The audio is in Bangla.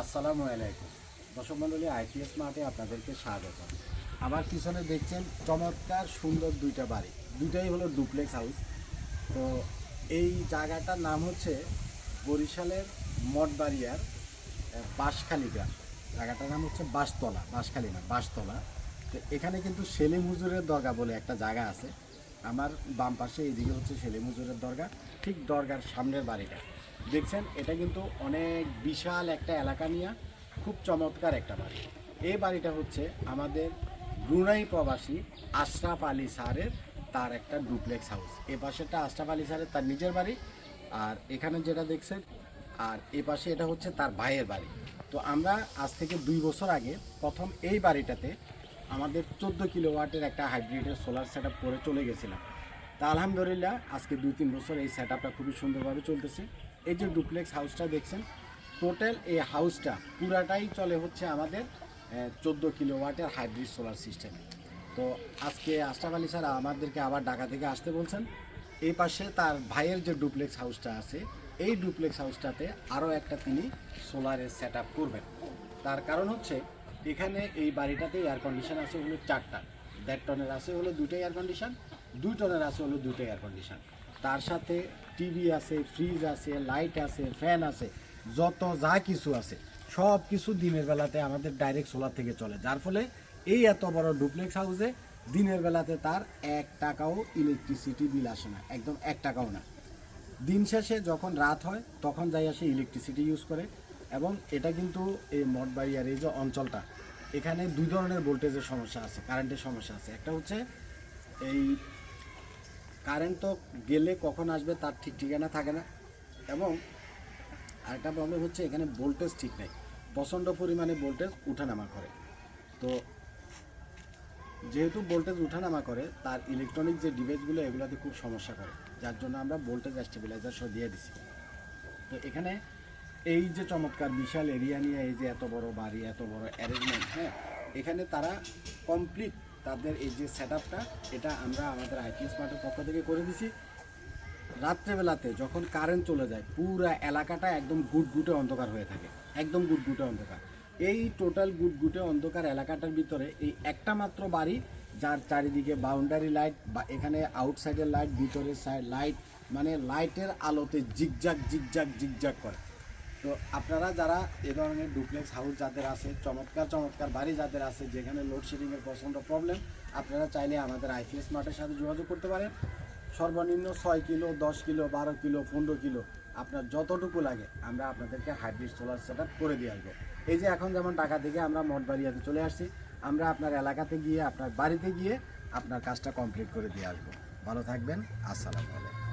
আসসালামু আলাইকুম। দর্শক মণ্ডলী আইপিএস মাঠে আপনাদেরকে স্বাগত। আমার পিছনে দেখছেন চমৎকার সুন্দর দুইটা বাড়ি। দুইটাই হলো ডুপ্লেক্স হাউস। তো এই জায়গাটার নাম হচ্ছে বরিশালের মঠবাড়িয়ার বাঁশখালী গ্রাম। জায়গাটার নাম হচ্ছে বাঁশতলা। বাঁশখালী না, বাঁশতলা। তো এখানে কিন্তু সেলিম হুজুরের দরগা বলে একটা জায়গা আছে। আমার বাম পাশে এইদিকে হচ্ছে সেলিম দরগা, ঠিক দরগার সামনের বাড়িটা। দেখছেন, এটা কিন্তু অনেক বিশাল একটা এলাকা নিয়ে খুব চমৎকার একটা বাড়ি। এই বাড়িটা হচ্ছে আমাদের ব্রুনাই প্রবাসী আশরাফ আলী স্যারের তার একটা ডুপ্লেক্স হাউস। এ পাশেরটা আশরাফ আলী স্যারের তার নিজের বাড়ি, আর এখানে যেটা দেখছেন, আর এ পাশে এটা হচ্ছে তার ভাইয়ের বাড়ি। তো আমরা আজ থেকে দুই বছর আগে প্রথম এই বাড়িটাতে আমাদের চোদ্দ কিলো ওয়াটের একটা হাইব্রিডের সোলার সেট করে চলে গেছিলাম। তা আলহামদুলিল্লাহ আজকে দুই তিন বছর এই সেট খুবই সুন্দরভাবে চলতেছে। এই যে ডুপ্লেক্স হাউসটা দেখছেন টোটাল এই হাউসটা পুরাটাই চলে হচ্ছে আমাদের চোদ্দ কিলো ওয়াটের হাইব্রিড সোলার সিস্টেম তো আজকে আশরাফ আলী স্যার আমাদেরকে আবার ঢাকা থেকে আসতে বলছেন। এই পাশে তার ভাইয়ের যে ডুপ্লেক্স হাউসটা আছে, এই ডুপ্লেক্স হাউসটাতে আরও একটা তিনি সোলারের সেট করবেন। তার কারণ হচ্ছে এখানে এই বাড়িটাতে এয়ার কন্ডিশন আছে হলো চারটা। দেড় টনের আছে হলো দুইটা এয়ার কন্ডিশন দুই টনের আছে হলো দুইটা এয়ার কন্ডিশন তার সাথে টিভি আছে ফ্রিজ আছে লাইট আছে ফ্যান আছে, যত যা কিছু আছে, সব কিছু দিনের বেলাতে আমাদের ডাইরেক্ট সোলার থেকে চলে। যার ফলে এই এত বড় ডুপ্লেক্স হাউসে দিনের বেলাতে তার এক টাকাও ইলেকট্রিসিটি বিল আসে না, একদম এক টাকাও না। দিন শেষে যখন রাত হয়, তখন যাই আসে ইলেকট্রিসিটি ইউজ করে। এবং এটা কিন্তু এই মঠবাড়িয়ার এই যে অঞ্চলটা, এখানে দুই ধরনের ভোল্টেজের সমস্যা আছে, কারেন্টের সমস্যা আছে। একটা হচ্ছে এই কারেন্ট তো গেলে কখন আসবে তার ঠিক ঠিকানা থাকে না, এবং আরেকটা প্রবলেম হচ্ছে এখানে ভোল্টেজ ঠিক নেই, প্রচণ্ড পরিমাণে ভোল্টেজ উঠানামা করে। তো যেহেতু ভোল্টেজ উঠানামা করে, তার ইলেকট্রনিক যে ডিভাইসগুলো এগুলোতে খুব সমস্যা করে, যার জন্য আমরা ভোল্টেজ স্টেবিলাইজার সহ দিয়ে দিছি। তো এখানে এই যে চমৎকার, বিশাল এরিয়া নিয়ে এই যে এত বড় বাড়ি, এত বড় অ্যারেঞ্জমেন্ট হ্যাঁ? এখানে তারা কমপ্লিট তাদের এই যে সেট এটা আমরা আমাদের আইপিএস স্মার্টের পক্ষ থেকে করে দিছি। রাত্রেবেলাতে যখন কারেন্ট চলে যায়, পুরা এলাকাটা একদম গুটগুটে অন্ধকার হয়ে থাকে, একদম গুটগুটে অন্ধকার। এই টোটাল গুটগুটে অন্ধকার এলাকাটার ভিতরে এই একটা মাত্র বাড়ি, যার চারিদিকে বাউন্ডারি লাইট বা এখানে আউটসাইডের লাইট ভিতরের সাইড লাইট মানে লাইটের আলোতে জিগজাগ জিগজাগ জিগজাগ করে। তো আপনারা যারা এ ধরনের ডুপ্লেক্স হাউস যাদের আছে, চমৎকার চমৎকার বাড়ি যাদের আছে, যেখানে লোডশেডিংয়ের প্রচণ্ড প্রবলেম আপনারা চাইলে আমাদের আইপিএস মার্টের সাথে যোগাযোগ করতে পারেন। সর্বনিম্ন ছয় কিলো, দশ কিলো, বারো কিলো, পনেরো কিলো, আপনার যতটুকু লাগে, আমরা আপনাদেরকে হাইব্রিড সোলার সেট করে দিয়ে আসব। এই যে এখন যেমন ঢাকা থেকে আমরা মঠবাড়িয়াতে চলে আসছি, আমরা আপনার এলাকাতে গিয়ে, আপনার বাড়িতে গিয়ে আপনার কাজটা কমপ্লিট করে দিয়ে আসব। ভালো থাকবেন, আসসালামু আলাইকুম।